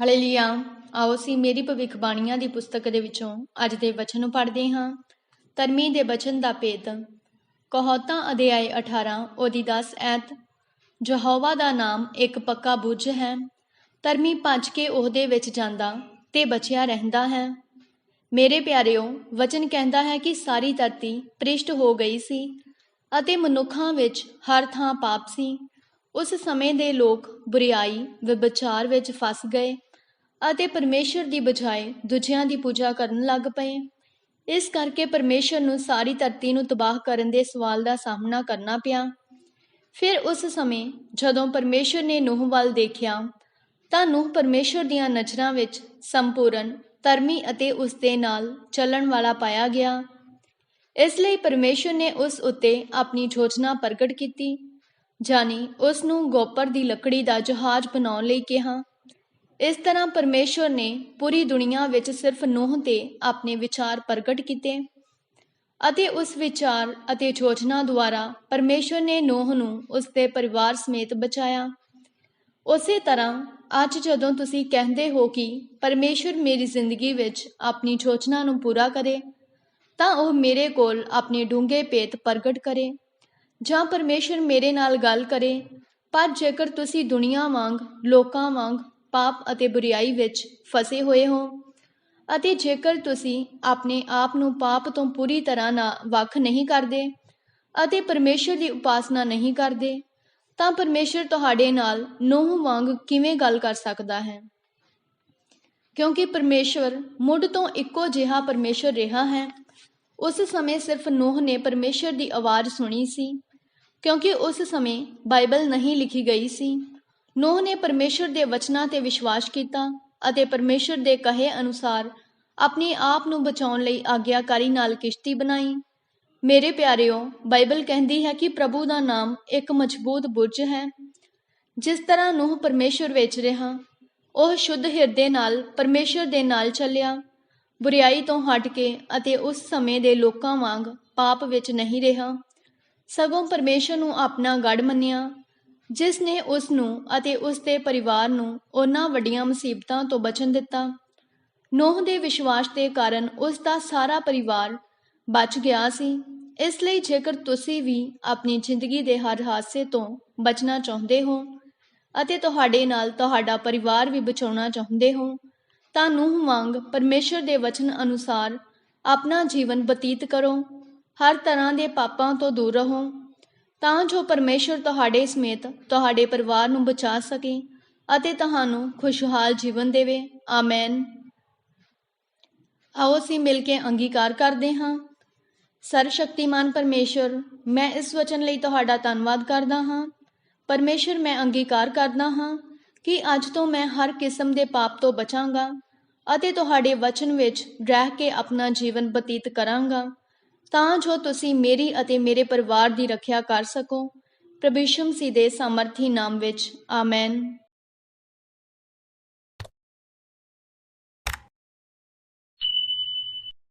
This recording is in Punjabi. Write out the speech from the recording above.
ਹਾਲੇਲੂਇਆ। ਆਓ ਅਸੀਂ ਮੇਰੀ ਭਵਿੱਖਬਾਣੀਆਂ ਦੀ ਪੁਸਤਕ ਦੇ ਵਿੱਚੋਂ ਅੱਜ ਦੇ ਵਚਨ ਨੂੰ ਪੜ੍ਹਦੇ ਹਾਂ। ਧਰਮੀ ਦੇ ਵਚਨ ਦਾ ਭੇਦ। ਕਹੋਤਾ ਅਧਿਆਇ 18 ਉਹਦੀ 10 ਐਤ, ਯਹੋਵਾ ਦਾ ਨਾਮ ਇੱਕ ਪੱਕਾ ਬੁੱਝ ਹੈ। ਧਰਮੀ ਭੱਜ ਕੇ ਉਹਦੇ ਵਿੱਚ ਜਾਂਦਾ ਤੇ ਬਚਿਆ ਰਹਿੰਦਾ ਹੈ। ਮੇਰੇ ਪਿਆਰਿਓ, ਵਚਨ ਕਹਿੰਦਾ ਹੈ ਕਿ ਸਾਰੀ ਧਰਤੀ ਪ੍ਰਿਸ਼ਟ ਹੋ ਗਈ ਸੀ ਅਤੇ ਮਨੁੱਖਾਂ ਵਿੱਚ ਹਰ ਥਾਂ ਪਾਪ ਸੀ। ਉਸ ਸਮੇਂ ਦੇ ਲੋਕ ਬੁਰੀਾਈ ਵਿਭਚਾਰ ਵਿੱਚ ਫਸ ਗਏ ਅਤੇ ਪਰਮੇਸ਼ਰ ਦੀ ਬਜਾਏ ਦੂਜਿਆਂ ਦੀ ਪੂਜਾ ਕਰਨ ਲੱਗ ਪਏ। ਇਸ ਕਰਕੇ ਪਰਮੇਸ਼ਰ ਨੂੰ ਸਾਰੀ ਧਰਤੀ ਨੂੰ ਤਬਾਹ ਕਰਨ ਦੇ ਸਵਾਲ ਦਾ ਸਾਹਮਣਾ ਕਰਨਾ ਪਿਆ। ਫਿਰ ਉਸ ਸਮੇਂ ਜਦੋਂ ਪਰਮੇਸ਼ਰ ਨੇ ਨੂਹ ਵੱਲ ਦੇਖਿਆ, ਤਾਂ ਨੂਹ ਪਰਮੇਸ਼ਰ ਦੀਆਂ ਨਜ਼ਰਾਂ ਵਿੱਚ ਸੰਪੂਰਨ, ਧਰਮੀ ਅਤੇ ਉਸ ਦੇ ਨਾਲ ਚੱਲਣ ਵਾਲਾ ਪਾਇਆ ਗਿਆ। ਇਸ ਲਈ ਪਰਮੇਸ਼ਰ ਨੇ ਉਸ ਉੱਤੇ ਆਪਣੀ ਯੋਜਨਾ ਪ੍ਰਗਟ ਕੀਤੀ ਜਾਨੀ ਉਸ ਨੂੰ ਗੋਪਰ ਦੀ ਲੱਕੜੀ ਦਾ ਜਹਾਜ਼ ਬਣਾਉਣ ਲਈ ਕਿਹਾ। ਇਸ ਤਰ੍ਹਾਂ ਪਰਮੇਸ਼ਰ ਨੇ ਪੂਰੀ ਦੁਨੀਆ ਵਿੱਚ ਸਿਰਫ ਨੂਹ ਤੇ ਆਪਣੇ ਵਿਚਾਰ ਪ੍ਰਗਟ ਕੀਤੇ ਅਤੇ ਉਸ ਵਿਚਾਰ ਅਤੇ ਯੋਜਨਾ ਦੁਆਰਾ ਪਰਮੇਸ਼ਰ ਨੇ ਨੂਹ ਨੂੰ ਉਸ ਦੇ ਪਰਿਵਾਰ ਸਮੇਤ ਬਚਾਇਆ। ਉਸੇ ਤਰ੍ਹਾਂ ਅੱਜ ਜਦੋਂ ਤੁਸੀਂ ਕਹਿੰਦੇ ਹੋ ਕਿ ਪਰਮੇਸ਼ਰ ਮੇਰੀ ਜ਼ਿੰਦਗੀ ਵਿੱਚ ਆਪਣੀ ਯੋਜਨਾ ਨੂੰ ਪੂਰਾ ਕਰੇ, ਤਾਂ ਉਹ ਮੇਰੇ ਕੋਲ ਆਪਣੇ ਡੂੰਘੇ ਭੇਤ ਪ੍ਰਗਟ ਕਰੇ ਜਾਂ ਪਰਮੇਸ਼ਰ ਮੇਰੇ ਨਾਲ ਗੱਲ ਕਰੇ, ਪਰ ਜੇਕਰ ਤੁਸੀਂ ਦੁਨੀਆ ਵਾਂਗ, ਲੋਕਾਂ ਵਾਂਗ ਪਾਪ ਅਤੇ ਬੁਰੀਾਈ ਵਿੱਚ ਫਸੇ ਹੋਏ ਹੋ। ਅਤੇ ਜੇਕਰ ਤੁਸੀਂ ਆਪਣੇ ਆਪ ਨੂੰ ਪਾਪ ਤੋਂ ਪੂਰੀ ਤਰ੍ਹਾਂ ਨਾ ਵੱਖ ਨਹੀਂ ਕਰਦੇ ਅਤੇ ਪਰਮੇਸ਼ਰ ਦੀ ਉਪਾਸਨਾ ਨਹੀਂ ਕਰਦੇ, ਤਾਂ ਪਰਮੇਸ਼ਰ ਤੁਹਾਡੇ ਨਾਲ ਨੂਹ ਵਾਂਗ ਕਿਵੇਂ ਗੱਲ ਕਰ ਸਕਦਾ ਹੈ? ਕਿਉਂਕਿ ਪਰਮੇਸ਼ਰ ਮੁੱਢ ਤੋਂ ਇੱਕੋ ਜਿਹਾ ਪਰਮੇਸ਼ਰ ਰਿਹਾ ਹੈ। ਉਸ ਸਮੇਂ ਸਿਰਫ ਨੂਹ ਨੇ ਪਰਮੇਸ਼ਰ ਦੀ ਆਵਾਜ਼ ਸੁਣੀ ਸੀ, ਕਿਉਂਕਿ ਉਸ ਸਮੇਂ ਬਾਈਬਲ ਨਹੀਂ ਲਿਖੀ ਗਈ ਸੀ। ਨੂਹ ਨੇ ਪਰਮੇਸ਼ਰ ਦੇ ਵਚਨਾਂ ਤੇ ਵਿਸ਼ਵਾਸ ਕੀਤਾ ਅਤੇ ਪਰਮੇਸ਼ਰ ਦੇ ਕਹੇ ਅਨੁਸਾਰ ਆਪਣੇ ਆਪ ਨੂੰ ਬਚਾਉਣ ਲਈ ਆਗਿਆਕਾਰੀ ਨਾਲ ਕਿਸ਼ਤੀ ਬਣਾਈ। ਮੇਰੇ ਪਿਆਰਿਓ, ਬਾਈਬਲ ਕਹਿੰਦੀ ਹੈ ਕਿ ਪ੍ਰਭੂ ਦਾ ਨਾਮ ਇੱਕ ਮਜ਼ਬੂਤ ਬੁਰਜ ਹੈ। ਜਿਸ ਤਰ੍ਹਾਂ ਨੂਹ ਪਰਮੇਸ਼ਰ ਵਿੱਚ ਰਿਹਾ, ਉਹ ਸ਼ੁੱਧ ਹਿਰਦੇ ਨਾਲ ਪਰਮੇਸ਼ਰ ਦੇ ਨਾਲ ਚੱਲਿਆ। ਬੁਰੀਾਈ ਤੋਂ ਹਟ ਕੇ ਅਤੇ ਉਸ ਸਮੇਂ ਦੇ ਲੋਕਾਂ ਵਾਂਗ ਪਾਪ ਵਿੱਚ ਨਹੀਂ ਰਿਹਾ। ਸਗੋਂ ਪਰਮੇਸ਼ਰ ਨੂੰ ਆਪਣਾ ਗੜ ਮੰਨਿਆ ਜਿਸ ਨੇ ਉਸ ਨੂੰ ਅਤੇ ਉਸ ਦੇ ਪਰਿਵਾਰ ਨੂੰ ਉਹਨਾਂ ਵੱਡੀਆਂ ਮੁਸੀਬਤਾਂ ਤੋਂ ਬਚਣ ਦਿੱਤਾ। ਨੋਹ ਦੇ ਵਿਸ਼ਵਾਸ ਦੇ ਕਾਰਨ ਉਸ ਦਾ ਸਾਰਾ ਪਰਿਵਾਰ ਬਚ ਗਿਆ ਸੀ। ਇਸ ਲਈ ਜੇਕਰ ਤੁਸੀਂ ਵੀ ਆਪਣੀ ਜ਼ਿੰਦਗੀ ਦੇ ਹਰ ਹਾਦਸੇ ਤੋਂ ਬਚਣਾ ਚਾਹੁੰਦੇ ਹੋ ਅਤੇ ਤੁਹਾਡੇ ਨਾਲ ਤੁਹਾਡਾ ਪਰਿਵਾਰ ਵੀ ਬਚਾਉਣਾ ਚਾਹੁੰਦੇ ਹੋ, ਤਾਂ ਨੂਹ ਵਾਂਗ ਪਰਮੇਸ਼ਰ ਦੇ ਵਚਨ ਅਨੁਸਾਰ ਆਪਣਾ ਜੀਵਨ ਬਤੀਤ ਕਰੋ। ਹਰ ਤਰ੍ਹਾਂ ਦੇ ਪਾਪਾਂ ਤੋਂ ਦੂਰ ਰਹੋ। ਤਾਂ ਜੋ ਪਰਮੇਸ਼ਰ ਤੁਹਾਡੇ ਸਮੇਤ ਤੁਹਾਡੇ ਪਰਿਵਾਰ ਨੂੰ ਬਚਾ ਸਕੇ ਅਤੇ ਤੁਹਾਨੂੰ ਖੁਸ਼ਹਾਲ ਜੀਵਨ ਦੇਵੇ। ਆਮੇਨ। ਆਓ ਅਸੀਂ ਮਿਲ ਕੇ ਅੰਗੀਕਾਰ ਕਰਦੇ ਹਾਂ। ਸਰਵਸ਼ਕਤੀਮਾਨ ਪਰਮੇਸ਼ਰ, ਮੈਂ ਇਸ ਵਚਨ ਲਈ ਤੁਹਾਡਾ ਧੰਨਵਾਦ ਕਰਦਾ ਹਾਂ। ਪਰਮੇਸ਼ਰ, ਮੈਂ ਅੰਗੀਕਾਰ ਕਰਦਾ ਹਾਂ ਕਿ ਅੱਜ ਤੋਂ ਮੈਂ ਹਰ ਕਿਸਮ ਦੇ ਪਾਪ ਤੋਂ ਬਚਾਂਗਾ ਅਤੇ ਤੁਹਾਡੇ ਵਚਨ ਵਿੱਚ ਰਹਿ ਕੇ ਆਪਣਾ ਜੀਵਨ ਬਤੀਤ ਕਰਾਂਗਾ। ਤਾਂ ਜੋ ਤੁਸੀਂ ਮੇਰੀ ਅਤੇ ਮੇਰੇ ਪਰਿਵਾਰ ਦੀ ਰੱਖਿਆ ਕਰ ਸਕੋ। ਪ੍ਰਭੂ ਯਿਸੂ ਮਸੀਹ ਦੇ ਸਮਰਥੀ ਨਾਮ ਵਿੱਚ, ਆਮੇਨ।